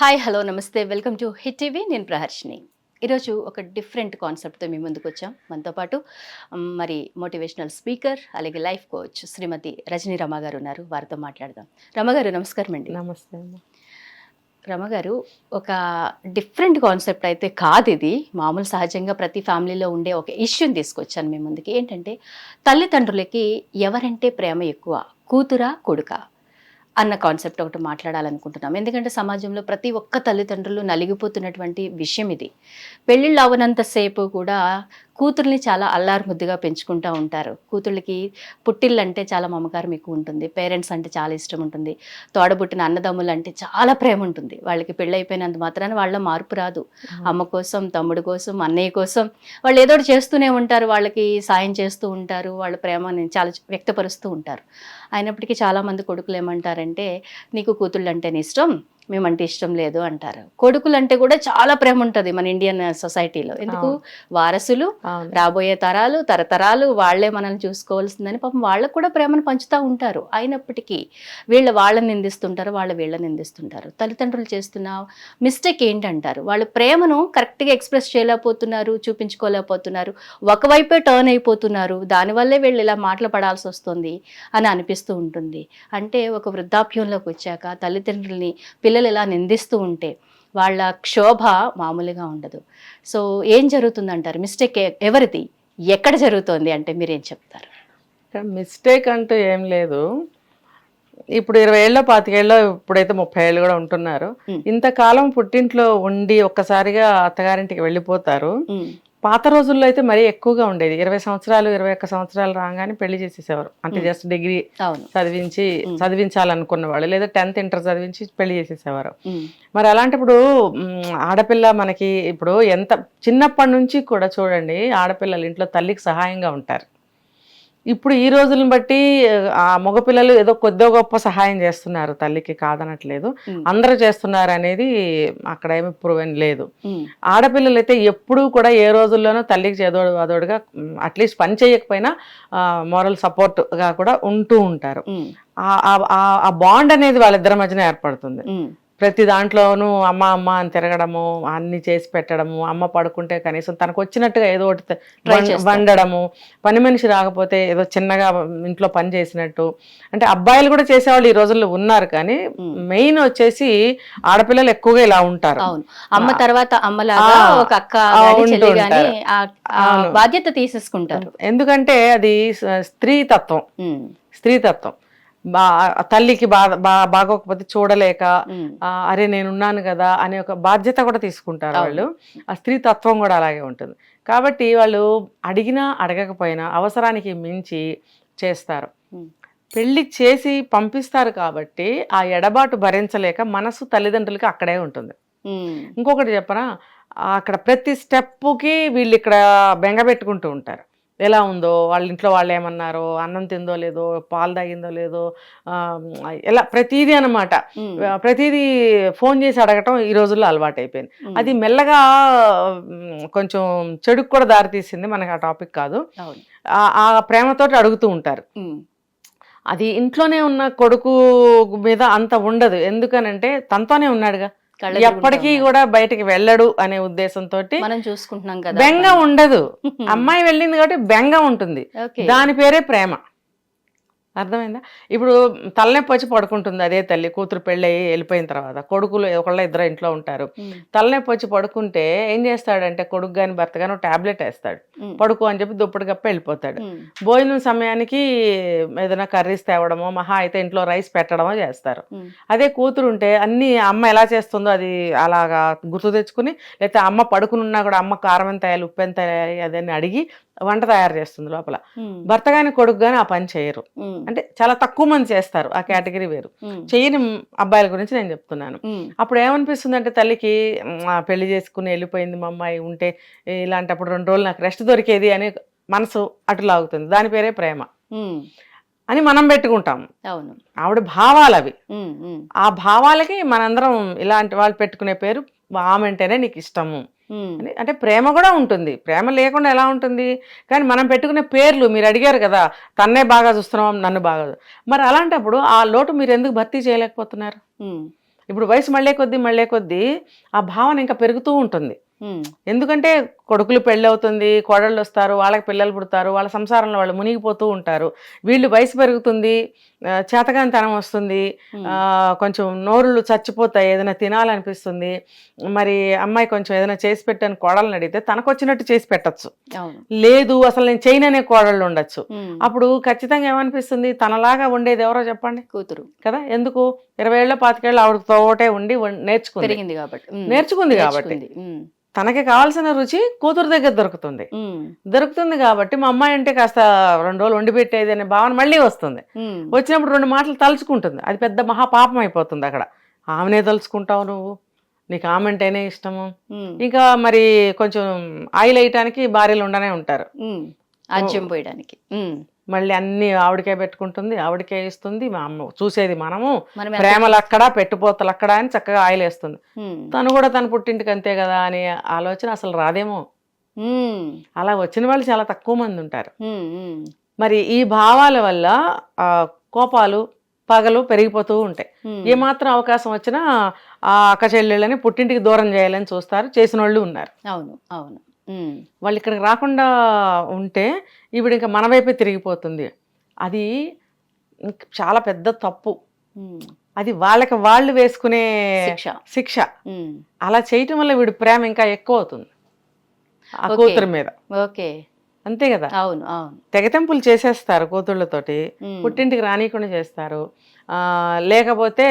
Hi hello నమస్తే. Welcome to hit TV నేను ప్రహర్షిని. ఈరోజు ఒక డిఫరెంట్ కాన్సెప్ట్తో మీ ముందుకు వచ్చాం. మనతో పాటు మరి మోటివేషనల్ స్పీకర్ అలాగే లైఫ్ కోచ్ శ్రీమతి రజనీ రమ గారు ఉన్నారు. వారితో మాట్లాడదాం. రమ గారు నమస్కారం అండి. నమస్తే రమ గారు ఒక డిఫరెంట్ కాన్సెప్ట్ అయితే కాదు ఇది. మామూలు సహజంగా ప్రతి ఫ్యామిలీలో ఉండే ఒక ఇష్యూని తీసుకొచ్చాను మీ ముందుకి. ఏంటంటే తల్లిదండ్రులకి ఎవరంటే ప్రేమ ఎక్కువ? కూతురా కొడుకా? అన్న కాన్సెప్ట్ ఒకటి మాట్లాడాలనుకుంటున్నాం. ఎందుకంటే సమాజంలో ప్రతి ఒక్క తల్లిదండ్రులు నలిగిపోతున్నటువంటి విషయం ఇది. పెళ్ళిళ్ళు అవనంతసేపు కూడా కూతుర్ని చాలా అల్లారు ముద్దుగా పెంచుకుంటూ ఉంటారు. కూతుళ్ళకి పుట్టిళ్ళు అంటే చాలా మమకారం ఎక్కువ ఉంటుంది. పేరెంట్స్ అంటే చాలా ఇష్టం ఉంటుంది. తోడబుట్టిన అన్నదమ్ములు అంటే చాలా ప్రేమ ఉంటుంది. వాళ్ళకి పెళ్ళి అయిపోయినంత మాత్రాన వాళ్ళ మార్పు రాదు. అమ్మ కోసం తమ్ముడు కోసం అన్నయ్య కోసం వాళ్ళు ఏదో ఒకటి చేస్తూనే ఉంటారు. వాళ్ళకి సాయం చేస్తూ ఉంటారు. వాళ్ళ ప్రేమని చాలా వ్యక్తపరుస్తూ ఉంటారు. అయినప్పటికీ చాలామంది కొడుకులు ఏమంటారంటే నీకు కూతుళ్ళు అంటేనే ఇష్టం మేమంటే ఇష్టం లేదు అంటారు. కొడుకులు అంటే కూడా చాలా ప్రేమ ఉంటుంది మన ఇండియన్ సొసైటీలో ఎందుకు. వారసులు రాబోయే తరాలు తరతరాలు వాళ్ళే మనల్ని చూసుకోవాల్సిందని పాపం వాళ్ళకు కూడా ప్రేమను పంచుతూ ఉంటారు. అయినప్పటికీ వీళ్ళ వాళ్ళని నిందిస్తుంటారు వాళ్ళ వీళ్ళని నిందిస్తుంటారు. తల్లిదండ్రులు చేస్తున్న మిస్టేక్ ఏంటంటారు? వాళ్ళు ప్రేమను కరెక్ట్గా ఎక్స్ప్రెస్ చేయలేకపోతున్నారు చూపించుకోలేకపోతున్నారు ఒకవైపే టర్న్ అయిపోతున్నారు. దానివల్లే వీళ్ళు ఇలా మాటలు పడాల్సి వస్తుంది అని అనిపిస్తూ ఉంటుంది. అంటే ఒక వృద్ధాప్యంలోకి వచ్చాక తల్లిదండ్రుల్ని పిల్లలు ఇలా నిందిస్తూ ఉంటే వాళ్ళ క్షోభ మామూలుగా ఉండదు. సో ఏం జరుగుతుందంటారు? మిస్టేక్ ఎవరిది? ఎక్కడ జరుగుతోంది అంటే మీరేం చెప్తారు? మిస్టేక్ అంటూ ఏం లేదు. ఇప్పుడు ఇరవై ఏళ్ళ పాతికేళ్ళలో ఇప్పుడైతే ముప్పై ఏళ్ళు కూడా ఉంటున్నారు. ఇంతకాలం పుట్టింట్లో ఉండి ఒక్కసారిగా అత్తగారింటికి వెళ్ళిపోతారు. పాత రోజుల్లో అయితే మరీ ఎక్కువగా ఉండేది. ఇరవై సంవత్సరాలు ఇరవై ఒక్క సంవత్సరాలు రాగానే పెళ్ళి చేసేసేవారు. అంటే. జస్ట్ డిగ్రీ చదివించి. చదివించాలనుకున్న వాళ్ళు లేదా టెన్త్ ఇంటర్ చదివించి పెళ్ళి చేసేసేవారు. మరి అలాంటప్పుడు ఆడపిల్ల మనకి ఇప్పుడు ఎంత చిన్నప్పటి నుంచి కూడా చూడండి ఆడపిల్లలు ఇంట్లో తల్లికి సహాయంగా ఉంటారు. ఇప్పుడు ఈ రోజులను బట్టి ఆ మగపిల్లలు ఏదో కొద్దో గొప్ప సహాయం చేస్తున్నారు. తల్లికి కాదనట్లేదు. అందరూ చేస్తున్నారు అనేది అక్కడ ఏమి ప్రూవెన్ లేదు. ఆడపిల్లలు అయితే ఎప్పుడూ కూడా ఏ రోజుల్లోనూ తల్లికి చేదోడు అదోడుగా అట్లీస్ట్ పని చేయకపోయినా మోరల్ సపోర్ట్గా కూడా ఉంటూ ఉంటారు. ఆ- బాండ్ అనేది వాళ్ళిద్దరి మధ్యన ఏర్పడుతుంది. ప్రతి దాంట్లోనూ అమ్మ అమ్మ అని తిరగడము అన్ని చేసి పెట్టడము అమ్మ పడుకుంటే కనీసం తనకు వచ్చినట్టుగా ఏదో ఒకటి. వండడము పని మనిషి రాకపోతే ఏదో చిన్నగా ఇంట్లో పని చేసినట్టు. అంటే అబ్బాయిలు కూడా చేసేవాళ్ళు ఈ రోజుల్లో ఉన్నారు కానీ. మెయిన్ వచ్చేసి ఆడపిల్లలు ఎక్కువగా ఇలా ఉంటారు. అమ్మ తర్వాత అమ్మలాగా ఒక అక్క. బాధ్యత తీసేసుకుంటారు. ఎందుకంటే అది స్త్రీ తత్వం ఉమ్, స్త్రీ తత్వం బా తల్లికి బా బా- బాగోకపోతే చూడలేక అరే నేనున్నాను కదా అనే ఒక బాధ్యత కూడా తీసుకుంటారు. వాళ్ళు. ఆ స్త్రీ తత్వం కూడా అలాగే ఉంటుంది. కాబట్టి వాళ్ళు అడిగినా అడగకపోయినా అవసరానికి మించి చేస్తారు. పెళ్ళి చేసి పంపిస్తారు కాబట్టి ఆ ఎడబాటు భరించలేక మనసు తల్లిదండ్రులకి అక్కడే ఉంటుంది. ఇంకొకటి చెప్పనా అక్కడ ప్రతి స్టెప్పుకి వీళ్ళు ఇక్కడ బెంగ పెట్టుకుంటూ ఉంటారు. ఎలా ఉందో వాళ్ళ ఇంట్లో వాళ్ళు ఏమన్నారో అన్నం తిందో లేదో పాలు తాగిందో లేదో ఎలా ప్రతిదీ అనమాట ప్రతిదీ ఫోన్ చేసి అడగటం ఈ రోజుల్లో అలవాటు అయిపోయింది అది మెల్లగా కొంచెం చెడుకు కూడా దారితీసింది మనకి ఆ టాపిక్ కాదు. ఆ- ప్రేమతోటి అడుగుతూ ఉంటారు. అది ఇంట్లోనే ఉన్న కొడుకు మీద అంత ఉండదు. ఎందుకనంటే తనతోనే ఉన్నాడుగా. ఎప్పటికీ కూడా బయటికి వెళ్ళడు అనే ఉద్దేశంతో. మనం చూసుకుంటున్నాం కదా బెంగ ఉండదు. అమ్మాయి వెళ్ళింది కాబట్టి బెంగ ఉంటుంది. దాని పేరే ప్రేమ. అర్థమైందా? ఇప్పుడు తలనొప్పి వచ్చి పడుకుంటుంది అదే తల్లి కూతురు పెళ్ళి అయ్యి వెళ్ళిపోయిన తర్వాత. కొడుకులు ఒకళ్ళ ఇద్దరు ఇంట్లో ఉంటారు. తలనొప్పి వచ్చి పడుకుంటే ఏం చేస్తాడంటే కొడుకు కానీ భర్త కానీ టాబ్లెట్ వేస్తాడు. పడుకో అని చెప్పి దుప్పటి కప్ప వెళ్ళిపోతాడు. భోజనం సమయానికి ఏదైనా కర్రీస్ తేవడమో మహా అయితే ఇంట్లో రైస్ పెట్టడమో చేస్తారు. అదే కూతురు ఉంటే అన్ని అమ్మ ఎలా చేస్తుందో అది అలాగా గుర్తు తెచ్చుకుని లేకపోతే అమ్మ పడుకుని ఉన్నా కూడా అమ్మ కారం ఎంత వేయాలి ఉప్పు ఎంత వేయాలి అదని అడిగి వంట తయారు చేస్తుంది లోపల. భర్త కానీ కొడుకు కానీ ఆ పని చేయరు. అంటే చాలా తక్కువ మంది చేస్తారు ఆ కేటగిరీ వేరు. చేయని అబ్బాయిల గురించి నేను చెప్తున్నాను. అప్పుడు ఏమనిపిస్తుంది అంటే తల్లికి "మ్, ఆ పెళ్ళి చేసుకుని వెళ్ళిపోయింది మా అమ్మాయి ఉంటే ఇలాంటప్పుడు రెండు రోజులు నాకు రెస్ట్ దొరికేది అని మనసు అటు లాగుతుంది. దాని పేరే ప్రేమ. అని మనం పెట్టుకుంటాం. అవును. ఆవిడ భావాలు అవి. ఆ భావాలకి మనందరం ఇలాంటి వాళ్ళు పెట్టుకునే పేరు ఆమెంటేనే నీకు ఇష్టము. అంటే ప్రేమ కూడా ఉంటుంది. ప్రేమ లేకుండా ఎలా ఉంటుంది? కానీ మనం పెట్టుకునే పేర్లు మీరు అడిగారు కదా తన్నే బాగా చూస్తున్నాం నన్ను బాగా మరి అలాంటప్పుడు ఆ లోటు మీరు ఎందుకు భర్తీ చేయలేకపోతున్నారు? ఇప్పుడు వయసు మళ్ళీ కొద్దీ మళ్ళీ కొద్దీ ఆ భావన ఇంకా పెరుగుతూ ఉంటుంది. ఎందుకంటే కొడుకులు పెళ్ళి అవుతుంది కోడళ్ళు వస్తారు వాళ్ళకి పిల్లలు పుడతారు వాళ్ళ సంసారంలో వాళ్ళు మునిగిపోతూ ఉంటారు. వీళ్ళు వయసు పెరుగుతుంది ఆ, చేతకానితనం వస్తుంది కొంచెం నోరులు చచ్చిపోతాయి ఏదైనా తినాలనిపిస్తుంది. మరి అమ్మాయి కొంచెం ఏదైనా చేసి పెట్టని కోడళ్ళని అడిగితే తనకు వచ్చినట్టు చేసి పెట్టచ్చు. లేదు అసలు నేను చేయననే కోడళ్ళు ఉండొచ్చు. అప్పుడు ఖచ్చితంగా ఏమనిపిస్తుంది? తనలాగా ఉండేది ఎవరో చెప్పండి. కూతురు. కదా? ఎందుకు? ఇరవై ఏళ్ళ పాతికేళ్ళు ఆవిడకి తోటే ఉండి నేర్చుకుంది. కాబట్టి. నేర్చుకుంది కాబట్టి. తనకి కావాల్సిన రుచి కూతురు దగ్గర దొరుకుతుంది. దొరుకుతుంది కాబట్టి మా అమ్మాయి అంటే కాస్త రెండు రోజులు వండి పెట్టేది అనే భావన మళ్ళీ వస్తుంది. వచ్చినప్పుడు రెండు మాటలు తలుచుకుంటుంది. అది పెద్ద మహాపాపం అయిపోతుంది అక్కడ. ఆమెనే తలుచుకుంటావు నువ్వు? నీకు ఆమె అంటేనే ఇష్టము ఇంకా మరి కొంచెం ఆయిల్ వేయటానికి భార్యలు ఉండనే ఉంటారు. ఆజ్యం పోయడానికి. మళ్ళీ అన్ని ఆవిడకే పెట్టుకుంటుంది ఆవిడకే ఇస్తుంది మా అమ్మ చూసేది మనము. ప్రేమలు అక్కడ పెట్టుపోతలు అక్కడ అని చక్కగా ఆయిల్ వేస్తుంది తను కూడా తన పుట్టింటికి అంతే కదా అనే ఆలోచన అసలు రాదేమో. అలా వచ్చిన వాళ్ళు చాలా తక్కువ మంది ఉంటారు. మరి ఈ భావాల వల్ల ఆ, కోపాలు పగలు పెరిగిపోతూ ఉంటాయి. ఏమాత్రం అవకాశం వచ్చినా ఆ అక్క చెల్లెళ్ళని పుట్టింటికి దూరం చేయాలని చూస్తారు చేసిన వాళ్ళు ఉన్నారు. అవును అవును. వాళ్ళు ఇక్కడికి రాకుండా ఉంటే ఈవిడ ఇంకా మన వైపే తిరిగిపోతుంది. అది ఇంక చాలా పెద్ద తప్పు. అది వాళ్ళకి వాళ్ళు వేసుకునే శిక్ష. శిక్ష. అలా చేయటం వల్ల వీడి ప్రేమ ఇంకా ఎక్కువ అవుతుంది. ఆ. కూతురు మీద. ఓకే. అంతే కదా? అవును అవును. తెగతెంపులు చేసేస్తారు కూతుళ్ళతోటి. పుట్టింటికి రానియకుండా చేస్తారు. ఆ, లేకపోతే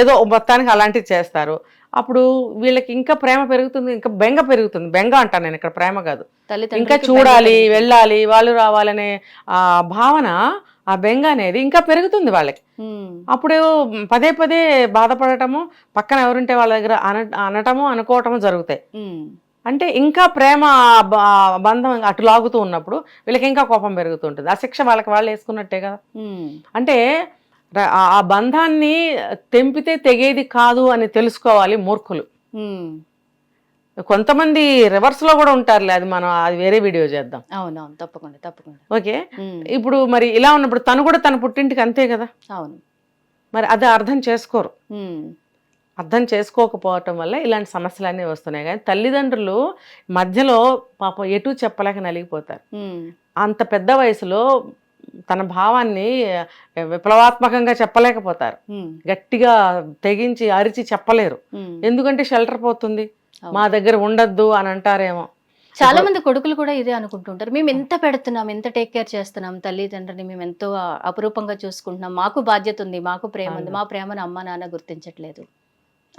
ఏదో మొత్తానికి అలాంటివి చేస్తారు. అప్పుడు వీళ్ళకి ఇంకా ప్రేమ పెరుగుతుంది ఇంకా బెంగ పెరుగుతుంది. బెంగ అంటాను నేను ఇక్కడ ప్రేమ కాదు. ఇంకా చూడాలి. వెళ్ళాలి వాళ్ళు రావాలనే ఆ భావన ఆ బెంగ అనేది ఇంకా పెరుగుతుంది వాళ్ళకి. అప్పుడు పదే పదే బాధపడటము పక్కన ఎవరుంటే వాళ్ళ దగ్గర అన అనటము అనుకోవటము జరుగుతాయి. అంటే ఇంకా ప్రేమ బంధం అటు లాగుతూ ఉన్నప్పుడు వీళ్ళకి ఇంకా కోపం పెరుగుతుంటుంది. ఆ శిక్ష వాళ్ళకి వాళ్ళు వేసుకున్నట్టే కదా. అంటే ఆ- బంధాన్ని తెంపితే తెగేది కాదు అని తెలుసుకోవాలి మూర్ఖులు. కొంతమంది రివర్స్లో కూడా ఉంటారులే అది మనం అది వేరే వీడియో చేద్దాం. అవును అవును తప్పకుండా తప్పకుండా. ఓకే? ఇప్పుడు మరి ఇలా ఉన్నప్పుడు తను కూడా తన పుట్టింటికి అంతే కదా? అవును. మరి అది అర్థం చేసుకోరు. అర్థం చేసుకోకపోవటం వల్ల ఇలాంటి సమస్యలన్నీ వస్తున్నాయి. కానీ తల్లిదండ్రులు మధ్యలో పాపం ఎటు చెప్పలేక నలిగిపోతారు. అంత పెద్ద వయసులో తన భావాన్ని విప్లవాత్మకంగా చెప్పలేకపోతారు. గట్టిగా తెగించి అరిచి చెప్పలేరు. ఎందుకంటే షెల్టర్ పోతుంది. మా దగ్గర ఉండద్దు అని అంటారేమో. చాలా మంది కొడుకులు కూడా ఇదే అనుకుంటుంటారు. మేము ఎంత పెడుతున్నాం ఎంత టేక్ కేర్ చేస్తున్నాం తల్లిదండ్రులని మేము ఎంతో అపురూపంగా చూసుకుంటున్నాం. మాకు బాధ్యత ఉంది మాకు ప్రేమ ఉంది. మా ప్రేమను అమ్మ నాన్న గుర్తించట్లేదు.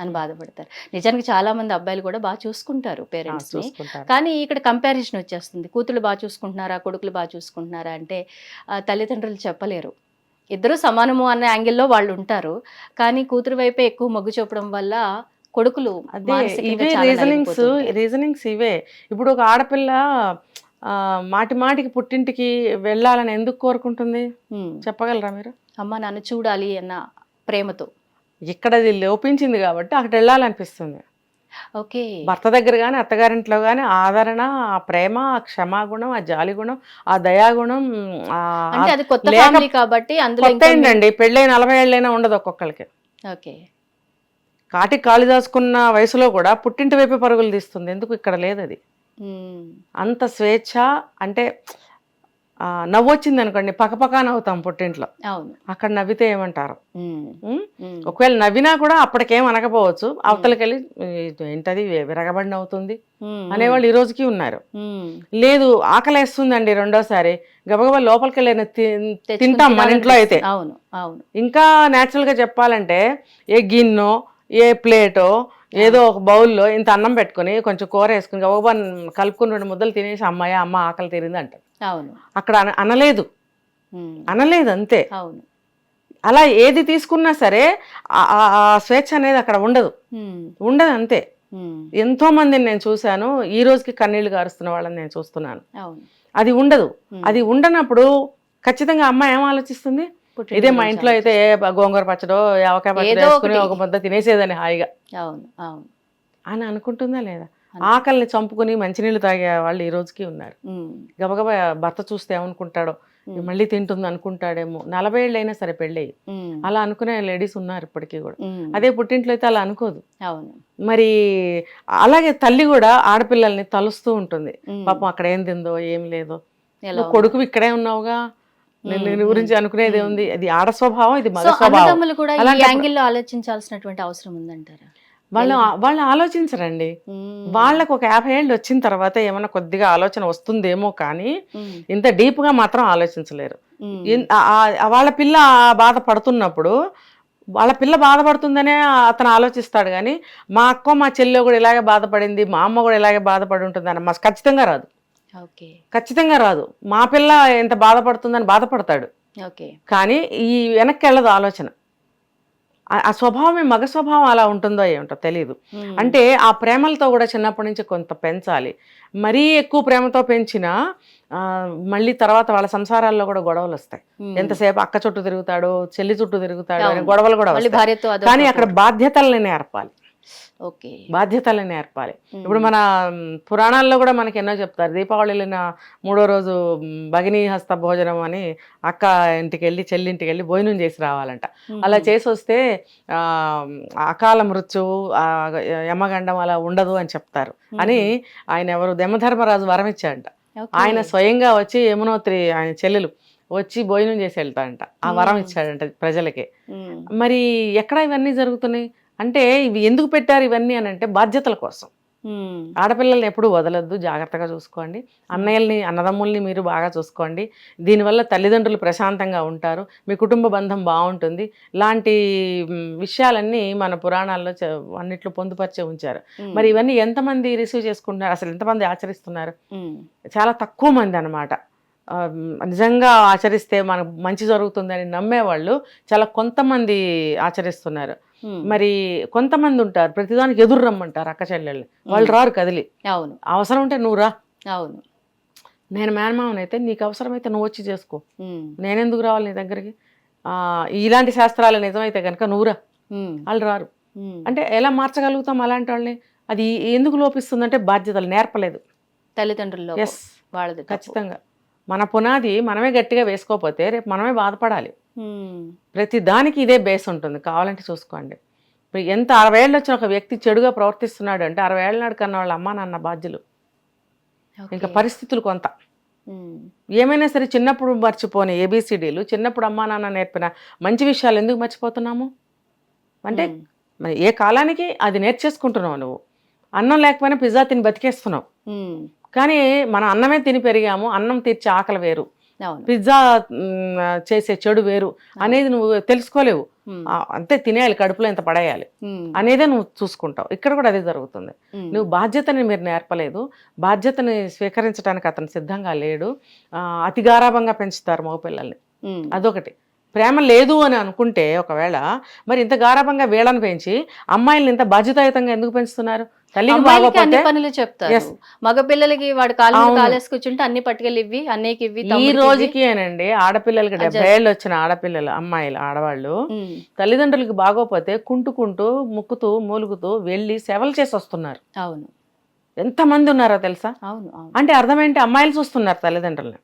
అని బాధపడతారు. నిజానికి చాలా మంది అబ్బాయిలు కూడా బాగా చూసుకుంటారు పేరెంట్స్ని. కానీ ఇక్కడ కంపారిజన్ వచ్చేస్తుంది. కూతురు బాగా చూసుకుంటున్నారా కొడుకులు బాగా చూసుకుంటున్నారా అంటే తల్లిదండ్రులు చెప్పలేరు. ఇద్దరు సమానము అనే యాంగిల్లో వాళ్ళు ఉంటారు. కానీ కూతురు వైపే ఎక్కువ మొగ్గు చూపడం వల్ల కొడుకులు అదే ఇవే రీజనింగ్స్. రీజనింగ్స్ ఇవే. ఇప్పుడు ఒక ఆడపిల్ల మాటి మాటికి పుట్టింటికి వెళ్ళాలని ఎందుకు కోరుకుంటుంది. చెప్పగలరా మీరు? అమ్మ నాన్న చూడాలి అన్న ప్రేమతో. ఇక్కడ అది లోపించింది కాబట్టి అక్కడ వెళ్ళాలనిపిస్తుంది. ఓకే. భర్త దగ్గర కానీ అత్తగారింట్లో కానీ ఆదరణ ఆ ప్రేమ ఆ క్షమాగుణం ఆ జాలి గుణం ఆ దయాగుణం అది కొత్త ఫ్యామిలీ కాబట్టి అందులో కొత్త ఇంకా మీ- ఏంటండి పెళ్ళై నలభై ఏళ్ళైనా ఉండదు ఒక్కొక్కరికి ఓకే. కాటికి కాళి దాచుకున్న వయసులో కూడా పుట్టింటి వైపే పరుగులు తీస్తుంది. ఎందుకు? ఇక్కడ లేదు అది అంత స్వేచ్ఛ అంటే నవ్వొచ్చింది అనుకోండి పక్కపక్క నవ్వుతాం పుట్టింట్లో. అవును. అక్కడ నవ్వితే ఏమంటారు? ఒకవేళ నవ్వినా కూడా అప్పటికేం అనకపోవచ్చు. అవతలకెళ్ళి "ఇది ఏంటది? విరగబడి నవ్వుతుంది? అనేవాళ్ళు ఈ రోజుకి ఉన్నారు. లేదు ఆకలేస్తుందండి రెండోసారి. గబగబా లోపలికి వెళ్ళిన తింటాం మన ఇంట్లో అయితే. అవును అవును. ఇంకా గా చెప్పాలంటే ఏ గిన్నో ఏ ప్లేటో ఏదో ఒక బౌల్లో ఇంత అన్నం పెట్టుకొని కొంచెం కూర వేసుకుని గబగబా కలుపుకుని రెండు ముద్దలు తినేసి అమ్మాయి అమ్మ ఆకలి తీరింది అంటారు అవును. అక్కడ అన- అనలేదు. అనలేదు అంతే. అవును. అలా ఏది తీసుకున్నా సరే స్వేచ్ఛ అనేది అక్కడ ఉండదు. ఉండదు అంతే. ఎంతో మందిని నేను చూశాను. ఈ రోజుకి కన్నీళ్ళు గారుస్తున్న వాళ్ళని నేను చూస్తున్నాను. అది ఉండదు. అది ఉండనప్పుడు ఖచ్చితంగా అమ్మాయి ఏం ఆలోచిస్తుంది? ఇదే మా ఇంట్లో అయితే ఏ గోంగూర పచ్చడో ఆవకాయ పచ్చడో వేసుకుని. ఒక ముద్ద తినేసేదని హాయిగా. అవును అవును. అని అనుకుంటుందా లేదా? ఆకలిని చంపుకుని మంచినీళ్ళు తాగే వాళ్ళు ఈ రోజుకి ఉన్నారు. గబగబా భర్త చూస్తే ఏమనుకుంటాడో మళ్ళీ తింటుంది అనుకుంటాడేమో నలభై ఏళ్ళు అయినా సరే పెళ్ళి ఉమ్, అలా అనుకునే లేడీస్ ఉన్నారు ఇప్పటికీ కూడా. అదే పుట్టింట్లో అయితే అలా అనుకోదు. అవును. మరి అలాగే తల్లి కూడా ఆడపిల్లల్ని తలుస్తూ ఉంటుంది. పాపం అక్కడ ఏం తిందో ఏం లేదో. కొడుకు ఇక్కడే ఉన్నావుగా నేను గురించి అనుకునేది. ఉంది. ఇది ఆడ స్వభావం ఇది మగ స్వభావం. కూడా ఈ యాంగిల్లో ఆలోచించాల్సినటువంటి అవసరం ఉందంటారా? వాళ్ళు వాళ్ళు ఆలోచించరండి. వాళ్ళకు ఒక యాభై ఏళ్ళు వచ్చిన తర్వాత ఏమైనా కొద్దిగా ఆలోచన వస్తుందేమో కానీ ఇంత డీప్గా మాత్రం ఆలోచించలేరు. వాళ్ళ పిల్ల బాధపడుతున్నప్పుడు వాళ్ళ పిల్ల బాధపడుతుందనే అతను ఆలోచిస్తాడు కానీ మా అక్క మా చెల్లె కూడా ఇలాగే బాధపడింది మా అమ్మ కూడా ఇలాగే బాధపడి ఉంటుందని మా ఖచ్చితంగా రాదు. ఖచ్చితంగా రాదు. మా పిల్ల ఎంత బాధపడుతుందని బాధపడతాడు. కానీ ఈ వెనక్కి వెళ్ళదు ఆలోచన. ఆ- స్వభావమే మగ స్వభావం అలా ఉంటుందో ఏమిటో తెలియదు అంటే ఆ ప్రేమలతో కూడా చిన్నప్పటి నుంచి కొంత పెంచాలి. మరీ ఎక్కువ ప్రేమతో పెంచినా మళ్ళీ తర్వాత వాళ్ళ సంసారాల్లో కూడా గొడవలు వస్తాయి. ఎంతసేపు అక్క చుట్టూ తిరుగుతాడు చెల్లి చుట్టూ తిరుగుతాడు. గొడవలు కూడా కానీ అక్కడ బాధ్యతల్ని నేర్పాలి. ఓకే. బాధ్యతల్ని నేర్పాలి ఇప్పుడు మన పురాణాల్లో కూడా మనకి ఎన్నో చెప్తారు దీపావళి వెళ్ళిన మూడో రోజు భగినీ హస్త భోజనం అని అక్క ఇంటికి వెళ్ళి చెల్లి ఇంటికి వెళ్ళి భోజనం చేసి రావాలంట. అలా చేసి వస్తే ఆ, అకాల మృత్యువు యమగండం అలా ఉండదు అని చెప్తారు. అని ఆయన ఎవరు దెమధర్మరాజు వరం ఇచ్చాడంట. ఆయన స్వయంగా వచ్చి యమునోత్రి ఆయన చెల్లెలు వచ్చి భోజనం చేసి వెళ్తాడంట ఆ వరం. ఇచ్చాడంట ప్రజలకి. మరి ఎక్కడ ఇవన్నీ జరుగుతున్నాయి? అంటే ఇవి ఎందుకు పెట్టారు ఇవన్నీ అని అంటే బాధ్యతల కోసం. ఆడపిల్లల్ని ఎప్పుడు వదలొద్దు జాగ్రత్తగా చూసుకోండి. అన్నయ్యల్ని అన్నదమ్ముల్ని మీరు బాగా చూసుకోండి. దీనివల్ల తల్లిదండ్రులు ప్రశాంతంగా ఉంటారు. మీ కుటుంబ బంధం బాగుంటుంది. ఇలాంటి మ్, విషయాలన్నీ మన పురాణాల్లో అన్నిట్లో పొందుపరిచే ఉంచారు. మరి ఇవన్నీ ఎంతమంది రిసీవ్ చేసుకుంటున్నారు? అసలు ఎంతమంది ఆచరిస్తున్నారు? చాలా తక్కువ మంది అనమాట నిజంగా ఆచరిస్తే మనకు మంచి జరుగుతుందని నమ్మేవాళ్ళు చాలా కొంతమంది ఆచరిస్తున్నారు. మరి కొంతమంది ఉంటారు ప్రతిదానికి ఎదురు రమ్మంటారు అక్క చెల్లెళ్ళు. వాళ్ళు రారు కదిలి. అవును. అవసరం ఉంటే నువ్వు రా. అవును. నేను మేనమావన్ అయితే నీకు అవసరమైతే నువ్వు వచ్చి చేసుకో. నేనెందుకు రావాలి నీ దగ్గరికి? ఆ, ఇలాంటి శాస్త్రాలు నిజమైతే కనుక నువ్వు రా. ఉమ్, వాళ్ళు రారు. అంటే ఎలా మార్చగలుగుతాం అలాంటి వాళ్ళని? అది ఎందుకు లోపిస్తుందంటే బాధ్యతలు నేర్పలేదు. తల్లిదండ్రుల్లో ఎస్ వాళ్ళది. ఖచ్చితంగా. మన పునాది మనమే గట్టిగా వేసుకోకపోతే రేపు మనమే బాధపడాలి. ప్రతి దానికి ఇదే బేస్ ఉంటుంది. కావాలంటే చూసుకోండి. ఇప్పుడు ఎంత అరవై ఏళ్ళు వచ్చిన ఒక వ్యక్తి చెడుగా ప్రవర్తిస్తున్నాడు అంటే అరవై ఏళ్ళ నాడు కన్నా వాళ్ళ అమ్మ నాన్న బాధ్యులు. ఇంకా. పరిస్థితులు కొంత. ఏమైనా సరే చిన్నప్పుడు మర్చిపోని ఏబిసిడీలు చిన్నప్పుడు అమ్మా నాన్న నేర్పిన మంచి విషయాలు ఎందుకు మర్చిపోతున్నాము? అంటే ఏ కాలానికి అది నేర్చేసుకుంటున్నావు నువ్వు? అన్నం లేకపోయినా పిజ్జా తిని బతికేస్తున్నావు. కానీ మన అన్నమే తిని పెరిగాము అన్నం తీర్చే ఆకలి వేరు. పిజ్జా చేసే చెడు వేరు అనేది నువ్వు తెలుసుకోలేవు. అంతే తినేయాలి కడుపులో ఎంత పడేయాలి అనేదే నువ్వు చూసుకుంటావు. ఇక్కడ కూడా అదే జరుగుతుంది. నువ్వు బాధ్యతని మీరు నేర్పలేదు. బాధ్యతని స్వీకరించడానికి అతను సిద్ధంగా లేడు. ఆ, అతి గారాభంగా పెంచుతారు మగపిల్లల్ని. ఉమ్, అదొకటి. ప్రేమ లేదు అని అనుకుంటే ఒకవేళ మరి ఇంత గారాభంగా వీళ్ళని పెంచి అమ్మాయిల్ని ఇంత బాధ్యతాయుతంగా ఎందుకు పెంచుతున్నారు తల్లికి అన్ని బాగోపోతే పనులు చెప్తారు Yes. మగ పిల్లలకి వాడు కాలు. కాలేసి కూర్చుంటే అన్ని పట్టుకెళ్ళి ఇవ్వి అన్నయ్యకి ఇవ్వి ఈ. రోజుకి అనండి ఆడపిల్లలకి డెబ్బై ఏళ్ళు వచ్చిన ఆడపిల్లలు అమ్మాయిలు ఆడవాళ్ళు ఉమ్, తల్లిదండ్రులకి బాగోపోతే కుంటుకుంటూ ముక్కుతూ మూలుగుతూ వెళ్ళి సేవలు చేసి వస్తున్నారు అవును ఎంతమంది ఉన్నారో తెలుసా? అవును అంటే అర్థం ఏంటి అమ్మాయిలు చూస్తున్నారు తల్లిదండ్రులని.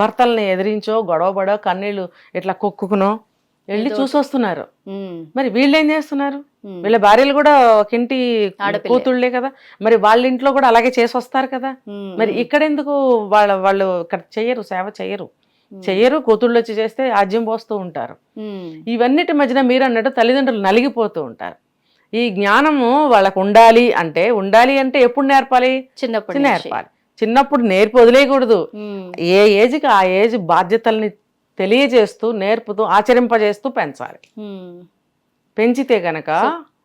భర్తల్ని ఎదిరించో గొడవపడో కన్నీళ్ళు ఇట్లా కొక్కుకునో వెళ్ళి ఏదో చూసి వస్తున్నారు ఉమ్, మరి వీళ్ళు ఏం చేస్తున్నారు వీళ్ళ భార్యలు కూడా ఒక ఇంటి. కూతుళ్ళే కదా. మరి వాళ్ళ ఇంట్లో కూడా అలాగే చేసి వస్తారు కదా మరి ఇక్కడ ఎందుకు వాళ్ళ వాళ్ళు ఇక్కడ చెయ్యరు సేవ చెయ్యరు? చెయ్యరు కూతుళ్ళు వచ్చి చేస్తే ఆజ్యం పోస్తూ ఉంటారు. ఇవన్నిటి మధ్యన మీరు అన్నట్టు తల్లిదండ్రులు నలిగిపోతూ ఉంటారు. ఈ జ్ఞానము వాళ్ళకు ఉండాలి అంటే ఉండాలి అంటే ఎప్పుడు నేర్పాలి? చిన్నప్పటి చిన్న నుంచి. నేర్పాలి. చిన్నప్పుడు నేర్పి వదిలేయకూడదు. ఏ ఏజ్కి ఆ ఏజ్ బాధ్యతల్ని తెలియజేస్తూ నేర్పుతూ ఆచరింపజేస్తూ పెంచాలి. పెంచితే గనక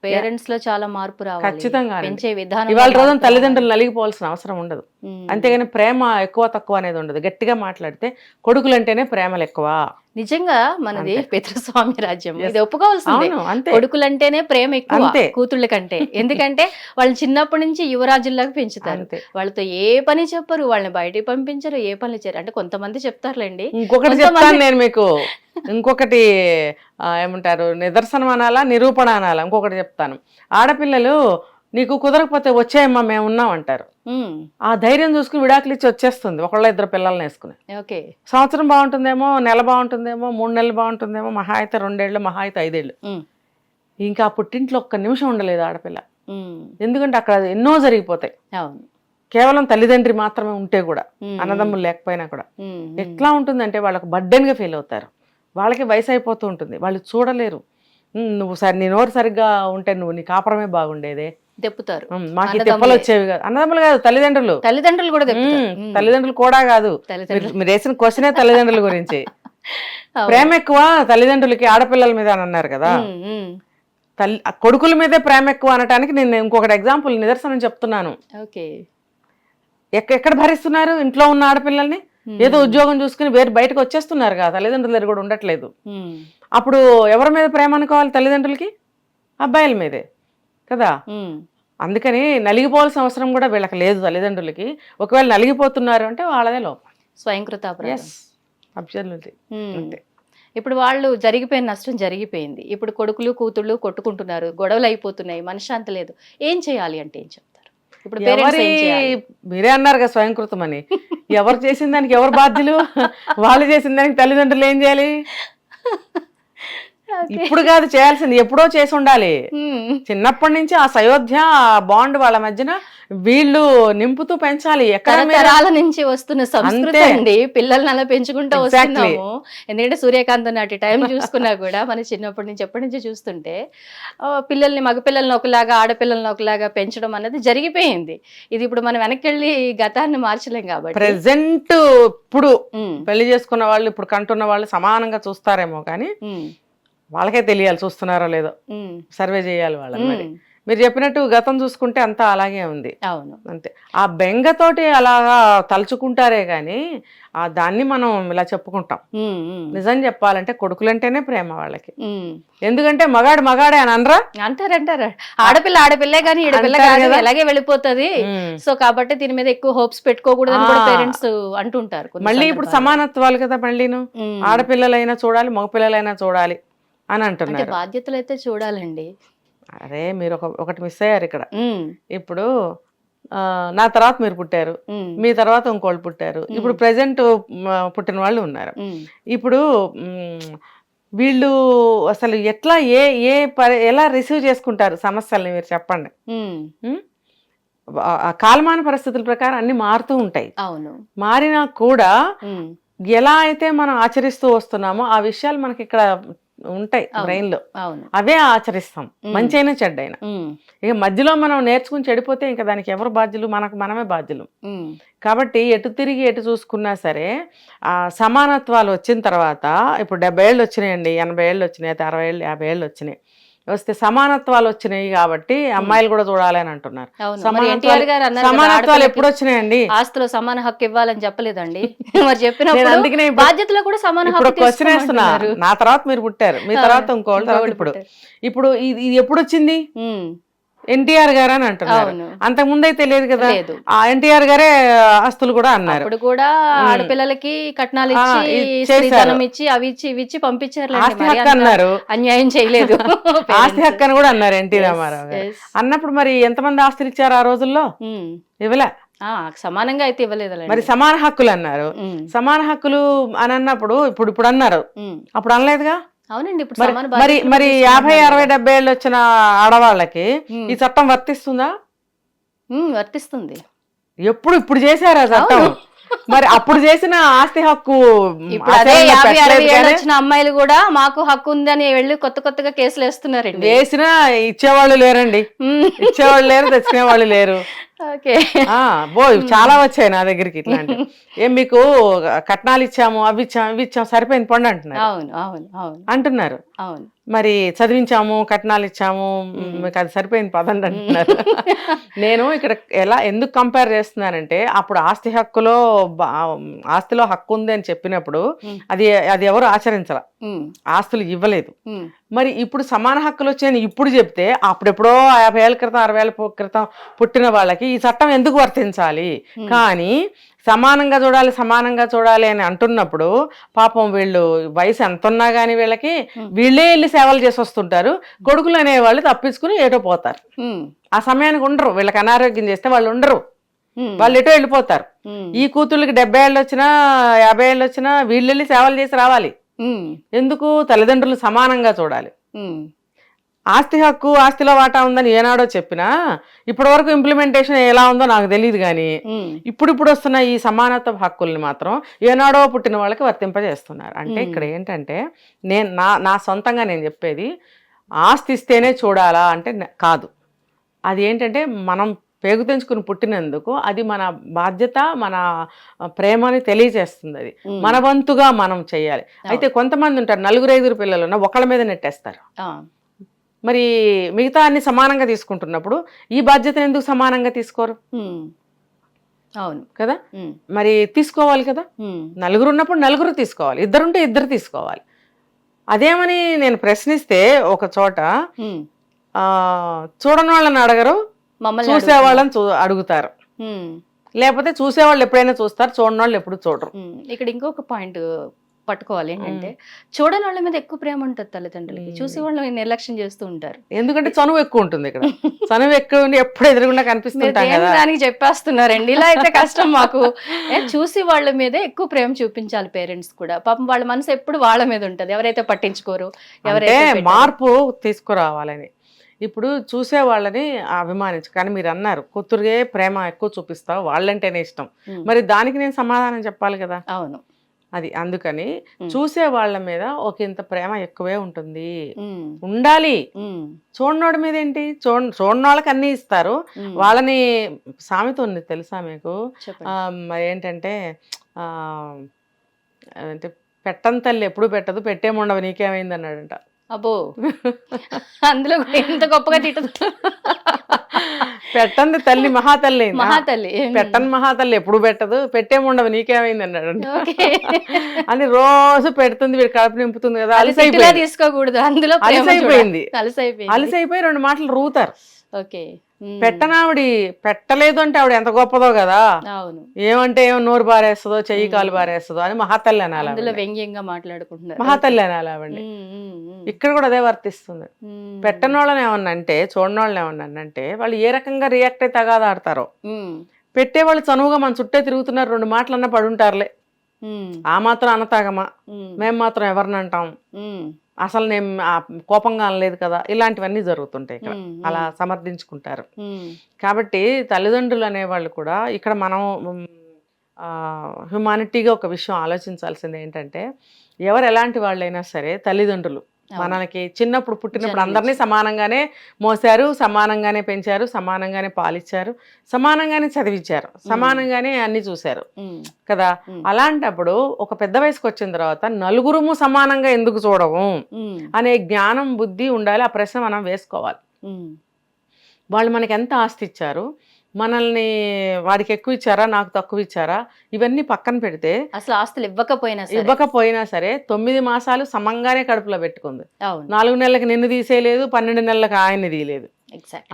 పేరెంట్స్లో చాలా మార్పు రావాలి. ఖచ్చితంగా అండి. పెంచే విధానం ఇవాళ రోజున తల్లిదండ్రులు నలిగిపోవాల్సిన అవసరం ఉండదు. అంతేగాని ప్రేమ ఎక్కువ తక్కువ అనేది ఉండదు. గట్టిగా మాట్లాడితే కొడుకులంటేనే ప్రేమలు ఎక్కువ నిజంగా మనది. పితృస్వామి రాజ్యం. ఇది ఒప్పుకోవాల్సిందే. కొడుకులంటేనే ప్రేమ ఎక్కువ. కూతుళ్ళ కంటే. ఎందుకంటే వాళ్ళు చిన్నప్పటి నుంచి యువరాజుల్లాగా పెంచుతారు. వాళ్ళతో ఏ పని చెప్పరు వాళ్ళని బయటికి పంపించరు ఏ పనులు చేయరు. అంటే కొంతమంది చెప్తారులేండి. ఇంకొకటి చెప్తాను నేను మీకు. ఇంకొకటి ఏమంటారు నిదర్శనం అనాలా నిరూపణ అనాలా? ఇంకొకటి చెప్తాను. ఆడపిల్లలు నీకు కుదరకపోతే వచ్చాయమ్మా మేము ఉన్నాం అంటారు ఆ ధైర్యం చూసుకుని విడాకులు ఇచ్చి వచ్చేస్తుంది ఒకళ్ళ ఇద్దరు పిల్లల్ని వేసుకుని. ఓకే. సంవత్సరం బాగుంటుందేమో నెల బాగుంటుందేమో మూడు నెలలు బాగుంటుందేమో మహా అయితే రెండేళ్ళు మహా అయితే ఐదేళ్ళు. ఇంకా ఆ పుట్టింట్లో ఒక్క నిమిషం ఉండలేదు ఆడపిల్ల. ఎందుకంటే అక్కడ ఎన్నో జరిగిపోతాయి. అవును. కేవలం తల్లిదండ్రి మాత్రమే ఉంటే కూడా అన్నదమ్ములు లేకపోయినా కూడా. ఎట్లా ఉంటుందంటే వాళ్ళకు బర్డెన్గా ఫీల్ అవుతారు. వాళ్ళకి వయసు అయిపోతూ ఉంటుంది. వాళ్ళు చూడలేరు. "ఉమ్, నువ్వు సరి నీ నోరు సరిగ్గా ఉంటే నువ్వు నీ కాపురమే బాగుండేదే దెప్పుతారు. మాకు. తిప్పలు వచ్చేవి కాదు. అన్నదమ్ములు కాదు తల్లిదండ్రులు. తల్లిదండ్రులు కూడా తల్లిదండ్రులు కూడా కాదు. మీరు- వేసిన క్వశ్చనే తల్లిదండ్రుల గురించి. ప్రేమ ఎక్కువ తల్లిదండ్రులకి ఆడపిల్లల మీద అని అన్నారు కదా. తల్లి కొడుకుల మీదే ప్రేమ ఎక్కువ అనటానికి నేను ఇంకొకటి ఎగ్జాంపుల్ నిదర్శనం చెప్తున్నాను. ఓకే. ఎక్కడ భరిస్తున్నారు? ఇంట్లో ఉన్న ఆడపిల్లల్ని? ఏదో ఉద్యోగం చూసుకుని వేరు బయటకు వచ్చేస్తున్నారు కదా. తల్లిదండ్రుల దగ్గర కూడా ఉండట్లేదు. అప్పుడు ఎవరి మీద ప్రేమ అనుకోవాలి తల్లిదండ్రులకి? అబ్బాయిల మీదే. కదా? అందుకని నలిగిపోవాల్సిన అవసరం కూడా వీళ్ళకి లేదు తల్లిదండ్రులకి. ఒకవేళ నలిగిపోతున్నారు అంటే వాళ్ళదే లోపం. అంతే. ఇప్పుడు వాళ్ళు జరిగిపోయిన నష్టం జరిగిపోయింది. ఇప్పుడు కొడుకులు కూతుళ్ళు కొట్టుకుంటున్నారు. గొడవలు అయిపోతున్నాయి. మనశ్శాంతి లేదు. ఏం చేయాలి అంటే ఏం చెప్తారు? ఇప్పుడు మీరే అన్నారు కదా స్వయంకృతం అని ఎవరు చేసిన దానికి ఎవరు బాధ్యులు? వాళ్ళు చేసిన దానికి తల్లిదండ్రులు ఏం చేయాలి. ఇప్పుడు కాదు చేయాల్సింది ఎప్పుడో చేసి ఉండాలి. చిన్నప్పటి నుంచి ఆ సయోధ్య బాండ్ వాళ్ళ మధ్యన వీళ్ళు నింపుతూ పెంచాలి. ఎక్కడ నుంచి వస్తున్న సంస్కృతి. అండి. పిల్లల్ని అలా పెంచుకుంటూ. వస్తున్నాము. ఎందుకంటే సూర్యకాంత్ నాటి టైం చూసుకున్నా కూడా మన చిన్నప్పటి నుంచి ఎప్పటి నుంచి చూస్తుంటే పిల్లల్ని మగపిల్లల్ని ఒకలాగా ఆడపిల్లల్ని ఒకలాగా పెంచడం అనేది జరిగిపోయింది. ఇది ఇప్పుడు మనం వెనక్కి వెళ్ళి గతాన్ని మార్చలేం కాబట్టి. ప్రెసెంట్ ఇప్పుడు పెళ్ళి చేసుకున్న వాళ్ళు ఇప్పుడు కంటున్న వాళ్ళు సమానంగా చూస్తారేమో కానీ వాళ్ళకే తెలియాలి చూస్తున్నారో లేదో. సర్వే చేయాలి వాళ్ళని మరి. చెప్పినట్టు గతం చూసుకుంటే అంతా అలాగే ఉంది. అవును. అంతే. ఆ బెంగతోటి అలాగా తలుచుకుంటారే కానీ ఆ దాన్ని మనం ఇలా చెప్పుకుంటాం. నిజం చెప్పాలంటే కొడుకులంటేనే ప్రేమ వాళ్ళకి. ఎందుకంటే మగాడు మగాడే అని అనరా? అంటారు అంటారు. ఆడపిల్ల ఆడపిల్లే కానీ ఈడపిల్ల కాదు. ఎలాగే వెళ్ళిపోతది. సో కాబట్టి దీని మీద ఎక్కువ హోప్స్ పెట్టుకోకూడదు అని కూడా. పేరెంట్స్ అంటుంటారు మళ్ళీ ఇప్పుడు. సమానత్వాలు కదా మళ్ళీను. ఆడపిల్లలైనా చూడాలి మగపిల్లలైనా చూడాలి. అని అంటే అంటున్నారు. బాధ్యతలు అయితే చూడాలండి. అరే మీరు ఒక ఒకటి మిస్ అయ్యారు ఇక్కడ. ఇప్పుడు నా తర్వాత మీరు పుట్టారు. మీ తర్వాత ఇంకోళ్ళు పుట్టారు. ఇప్పుడు ప్రెసెంట్ పుట్టిన వాళ్ళు ఉన్నారు. ఇప్పుడు వీళ్ళు అసలు ఎట్లా ఏ ఏ ఎలా రిసీవ్ చేసుకుంటారు సమస్యల్ని మీరు చెప్పండి. కాలమాన పరిస్థితుల ప్రకారం అన్ని మారుతూ ఉంటాయి. అవును. మారినా కూడా ఎలా అయితే మనం ఆచరిస్తూ వస్తున్నామో ఆ విషయాలు మనకి ఇక్కడ ఉంటాయి. బ్రెయిన్లో అవే ఆచరిస్తాం. మంచైనా చెడ్డైనా. ఉమ్, ఇక మధ్యలో మనం నేర్చుకుని చెడిపోతే ఇంకా దానికి ఎవరు బాధ్యులు? మనకు మనమే బాధ్యులు. కాబట్టి ఎటు తిరిగి ఎటు చూసుకున్నా సరే ఆ సమానత్వాలు వచ్చిన తర్వాత ఇప్పుడు డెబ్బై ఏళ్ళు వచ్చినాయండి ఎనభై ఏళ్ళు వచ్చినాయి అయితే అరవై ఏళ్ళు యాభై ఏళ్ళు వచ్చినాయి. వస్తే సమానత్వాలు వచ్చినాయి కాబట్టి అమ్మాయిలు కూడా చూడాలి అని అంటున్నారు. సమానత్వాలు ఎప్పుడు వచ్చినాయండి ఆస్తిలో సమాన హక్కు ఇవ్వాలని చెప్పలేదండి. మరి ఇప్పుడు- బాధ్యతలో కూడా సమాన హక్కు క్వశ్చన్ వేస్తున్నా. తీసుకోమంటున్నారు. నా తర్వాత మీరు పుట్టారు. మీ తర్వాత ఇంకోళ్ళు తర్వాత ఇప్పుడు. ఇప్పుడు ఇది ఎప్పుడు వచ్చింది ఎన్టీఆర్ గారు అని అంటున్నారు. అంతకు ముందే తెలియదు కదా. ఆ ఎన్టీఆర్ గారే ఆస్తులు కూడా అన్నారు. అప్పుడు కూడా ఆడపిల్లలకి కట్నాలు ఇచ్చి ఇచ్చి అవి ఇచ్చి ఇవి ఇచ్చి పంపించారు ఆస్తి హక్కు అన్నారు. అన్యాయం చేయలేదు. ఆస్తి హక్కు అని కూడా అన్నారు ఎన్టీ రామారావు గారు. అన్నప్పుడు మరి ఎంతమంది ఆస్తులు ఇచ్చారు ఆ రోజుల్లో. ఇవ్వలే. సమానంగా అయితే ఇవ్వలేదు మరి సమాన హక్కులు అన్నారు. సమాన హక్కులు అని అన్నప్పుడు ఇప్పుడు ఇప్పుడు అన్నారు. అప్పుడు అనలేదుగా? అవునండి ఇప్పుడు మరి మరి యాభై. అరవై డెబ్బై ఏళ్ళు వచ్చిన ఆడవాళ్ళకి. ఈ చట్టం వర్తిస్తుందా? వర్తిస్తుంది. ఎప్పుడు ఇప్పుడు చేశారు ఆ చట్టం? మరి అప్పుడు చేసిన ఆస్తి హక్కు ఇప్పుడు అదే యాభై అరవై ఏళ్ళు వచ్చిన అమ్మాయిలు కూడా మాకు హక్కు ఉందని వెళ్ళి కొత్త కొత్తగా కేసులు వేస్తున్నారండి వేసినా ఇచ్చేవాళ్ళు లేరండి. ఇచ్చేవాళ్ళు లేరు తెచ్చుకునే వాళ్ళు లేరు. బో చాలా వచ్చాయి నా దగ్గరికి ఇట్లాంటి ఏం మీకు కట్నాలు ఇచ్చాము అవి ఇచ్చాము ఇవి ఇచ్చాము సరిపోయింది పండు అంటున్నారు. అవును అవును అవును. అంటున్నారు. అవును. మరి చదివించాము కట్నాలు ఇచ్చాము మీకు అది సరిపోయింది పదండి అంటున్నారు. నేను ఇక్కడ ఎలా ఎందుకు కంపేర్ చేస్తున్నానంటే అప్పుడు ఆస్తి హక్కులో ఆస్తిలో హక్కు ఉంది అని చెప్పినప్పుడు. అది అది ఎవరు ఆచరించాల. ఆస్తులు ఇవ్వలేదు. మరి ఇప్పుడు సమాన హక్కులు వచ్చాయని ఇప్పుడు చెప్తే అప్పుడెప్పుడో యాభై ఏళ్ళ క్రితం అరవై ఏళ్ళ క్రితం పుట్టిన వాళ్ళకి ఈ చట్టం ఎందుకు వర్తించాలి. కానీ సమానంగా చూడాలి సమానంగా చూడాలి అని అంటున్నప్పుడు పాపం వీళ్ళు వయసు ఎంత ఉన్నా కానీ వీళ్ళకి. వీళ్ళే వెళ్ళి సేవలు చేసి వస్తుంటారు. కొడుకులు అనేవాళ్ళు తప్పించుకుని ఏటో పోతారు. ఆ సమయానికి ఉండరు. వీళ్ళకి అనారోగ్యం చేస్తే వాళ్ళు ఉండరు. వాళ్ళు ఎటో వెళ్ళిపోతారు. ఈ కూతుళ్ళకి డెబ్బై ఏళ్ళు వచ్చినా యాభై ఏళ్ళు వచ్చినా వీళ్ళు వెళ్ళి సేవలు చేసి రావాలి. ఎందుకు తల్లిదండ్రులు సమానంగా చూడాలి? ఆస్తి హక్కు ఆస్తిలో వాటా ఉందని ఏనాడో చెప్పినా ఇప్పటి వరకు ఇంప్లిమెంటేషన్ ఎలా ఉందో నాకు తెలియదు కానీ ఉమ్, ఇప్పుడు ఇప్పుడు వస్తున్న ఈ సమానత్వ హక్కుల్ని మాత్రం ఏనాడో పుట్టిన వాళ్ళకి వర్తింపజేస్తున్నారు. అంటే. ఇక్కడ ఏంటంటే నేను నా నా సొంతంగా నేను చెప్పేది ఆస్తి ఇస్తేనే చూడాలా అంటే కాదు. అది ఏంటంటే మనం పేగు తెంచుకుని పుట్టినందుకు అది మన బాధ్యత మన ప్రేమని తెలియజేస్తుంది అది. మన వంతుగా మనం చేయాలి. అయితే కొంతమంది ఉంటారు నలుగురు ఐదుగురు పిల్లలు ఉన్న ఒకళ్ళ మీద నెట్టేస్తారు. మరి మిగతా అన్ని సమానంగా తీసుకుంటున్నప్పుడు ఈ బాధ్యతను ఎందుకు సమానంగా తీసుకోరు? అవును. కదా? మరి తీసుకోవాలి కదా? నలుగురు ఉన్నప్పుడు నలుగురు తీసుకోవాలి. ఇద్దరుంటే ఇద్దరు తీసుకోవాలి. అదేమని నేను ప్రశ్నిస్తే ఒక చోట చూడని వాళ్ళని అడగరు మమ్మల్ని చూసే వాళ్ళని చూ అడుగుతారు. లేకపోతే చూసేవాళ్ళు ఎప్పుడైనా చూస్తారు చూడని వాళ్ళు ఎప్పుడు చూడరు. ఇక్కడ ఇంకొక పాయింట్ పట్టుకోవాలి ఏంటంటే చూడని వాళ్ళ మీద ఎక్కువ ప్రేమ ఉంటుంది తల్లిదండ్రులకి. చూసి వాళ్ళని నిర్లక్ష్యం చేస్తూ ఉంటారు. ఎందుకంటే చనువు ఎక్కువ ఉంటుంది ఇక్కడ. చనువు ఎక్కువ ఉండి ఎప్పుడు ఎదురుగుండా కదా. దానికి చెప్పేస్తున్నారండి? ఇలా అయితే కష్టం మాకు. చూసి వాళ్ళ మీదే ఎక్కువ ప్రేమ చూపించాలి పేరెంట్స్ కూడా. పాపం వాళ్ళ మనసు ఎప్పుడు వాళ్ళ మీద ఉంటది. ఎవరైతే పట్టించుకోరు ఎవరైతే. మార్పు తీసుకురావాలని. ఇప్పుడు చూసే వాళ్ళని అభిమానించు కానీ మీరు అన్నారు కూతురుగే ప్రేమ ఎక్కువ చూపిస్తావు వాళ్ళంటేనే ఇష్టం. మరి దానికి నేను సమాధానం చెప్పాలి కదా? అవును. అది అందుకని. చూసే వాళ్ళ మీద ఒక ఇంత ప్రేమ ఎక్కువే ఉంటుంది. ఉండాలి. చూడనోడి మీద ఏంటి? చూడ చూడని వాళ్ళకి అన్ని ఇస్తారు. వాళ్ళని సామెత ఉంది తెలుసా మీకు? ఏంటంటే అంటే పెట్టని తల్లి ఎప్పుడు పెట్టదు పెట్టేముండవు నీకేమైంది అన్నాడంట అబ్బో. అందులో ఎంత గొప్పగా తిట్టదు పెట్టంది తల్లి మహాతల్లి? మహాతల్లి పెట్టని మహాతల్లి ఎప్పుడు పెట్టదు? పెట్టేముండవు నీకేమైంది అన్నాడంట ఓకే. అని రోజు పెడుతుంది వీడు కడుపు నింపుతుంది కదా అలసైపోయింది. తీసుకోకూడదు అందులో అలసైపోయింది. చూడాలి. అలసైపోయింది. అలసైపోయి రెండు మాటలు రూతారు. ఓకే. పెట్టనావిడి పెట్టలేదు అంటే ఆవిడ ఎంత గొప్పదో కదా. అవును. ఏమంటే ఏమో నోరు బారేస్తుందో చెయ్యి కాలు బారేస్తుందో అని మహాతల్లి అనాలి. వ్యంగ్యంగా మాట్లాడుకుంటున్నారు. మహాతల్లి అనాలి ఆవిడ్ని ఉమ్, ఉమ్, ఉమ్, ఇక్కడ కూడా అదే వర్తిస్తుంది. పెట్టని వాళ్ళని ఏమన్నా అంటే చూడని వాళ్ళని ఏమన్నా అంటే వాళ్ళు ఏ రకంగా రియాక్ట్ అయితే తగాదా ఆడతారో. ఉమ్, పెట్టేవాళ్ళు చనువుగా మన చుట్టే తిరుగుతున్నారు రెండు మాటలన్నా పడుంటారులే. ఉమ్, ఆ మాత్రం అనతాగమా మేము మాత్రం ఎవరిని అంటాం? అసలు నేను కోపంగా అనలేదు కదా ఇలాంటివన్నీ జరుగుతుంటాయి ఇక్కడ. అలా సమర్థించుకుంటారు. కాబట్టి తల్లిదండ్రులు అనేవాళ్ళు కూడా ఇక్కడ మనం హ్యుమానిటీగా ఒక విషయం ఆలోచించాల్సింది ఏంటంటే ఎవరు ఎలాంటి వాళ్ళైనా సరే తల్లిదండ్రులు. మనకి చిన్నప్పుడు పుట్టినప్పుడు. అందరినీ సమానంగానే మోసారు సమానంగానే పెంచారు సమానంగానే పాలిచ్చారు సమానంగానే చదివించారు సమానంగానే అన్ని చూశారు. కదా? అలాంటప్పుడు ఒక పెద్ద వయసుకు వచ్చిన తర్వాత నలుగురుము సమానంగా ఎందుకు చూడము అనే జ్ఞానం బుద్ధి ఉండాలి ఆ ప్రశ్న మనం వేసుకోవాలి. వాళ్ళు మనకి ఎంత ఆస్తి ఇచ్చారు మనల్ని వాడికి ఎక్కువ ఇచ్చారా నాకు తక్కువ ఇచ్చారా ఇవన్నీ పక్కన పెడితే అసలు ఆస్తులు ఇవ్వకపోయినా సరే. ఇవ్వకపోయినా సరే తొమ్మిది మాసాలు సమంగానే కడుపులో పెట్టుకుంది. నాలుగు నెలలకు నిన్ను తీసేయలేదు పన్నెండు నెలలకు ఆయన్ని తీయలేదు.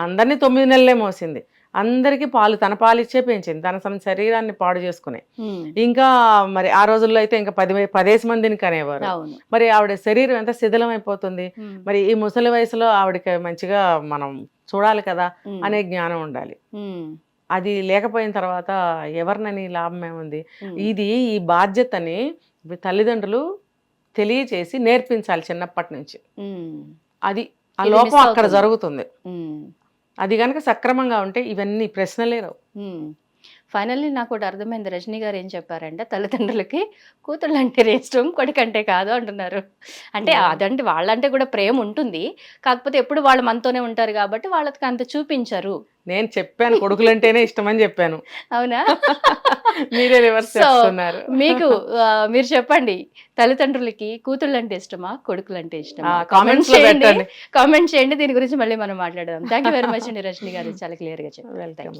అందరినీ తొమ్మిది నెలలే మోసింది. అందరికీ పాలు తన పాలు ఇచ్చే పెంచింది తన శరీరాన్ని పాడు చేసుకునే. ఇంకా మరి ఆ రోజుల్లో అయితే ఇంకా పది పదేసి మందిని కనేవారు. మరి ఆవిడ శరీరం ఎంత శిథిలం అయిపోతుంది? మరి ఈ ముసలి వయసులో ఆవిడకి మంచిగా మనం చూడాలి కదా అనే జ్ఞానం ఉండాలి. అది లేకపోయిన తర్వాత ఎవరినని లాభం ఏముంది? ఇది ఈ బాధ్యతని తల్లిదండ్రులు తెలియచేసి నేర్పించాలి చిన్నప్పటి నుంచి. అది ఆ లోపం అక్కడ. జరుగుతుంది. అది కనుక సక్రమంగా ఉంటే ఇవన్నీ ప్రశ్నలే రావు. ఫైనల్లీ నాకు ఒకటి అర్థమైంది. రజనీ గారు ఏం చెప్పారంటే తల్లిదండ్రులకి కూతుళ్ళు అంటే ఇష్టం కొడుకంటే కాదు అంటున్నారు. అంటే. అదంటే వాళ్ళంటే కూడా ప్రేమ ఉంటుంది. కాకపోతే ఎప్పుడు వాళ్ళు మనతోనే ఉంటారు కాబట్టి వాళ్ళకి అంత చూపించరు. నేను చెప్పాను కొడుకులంటేనే ఇష్టం అని చెప్పాను. అవునా? మీరే రివర్స్ చేస్తున్నారు. మీకు మీరు చెప్పండి. తల్లిదండ్రులకి కూతుళ్ళు అంటే ఇష్టమా? కొడుకులు అంటే ఇష్టమా కామెంట్ కామెంట్స్ చేయండి కామెంట్ చేయండి. దీని గురించి మళ్ళీ మనం మాట్లాడదాం. థ్యాంక్ యూ వెరీ మచ్ అండి రజనీ గారు. చాలా క్లియర్గా చెప్పారు. Welcome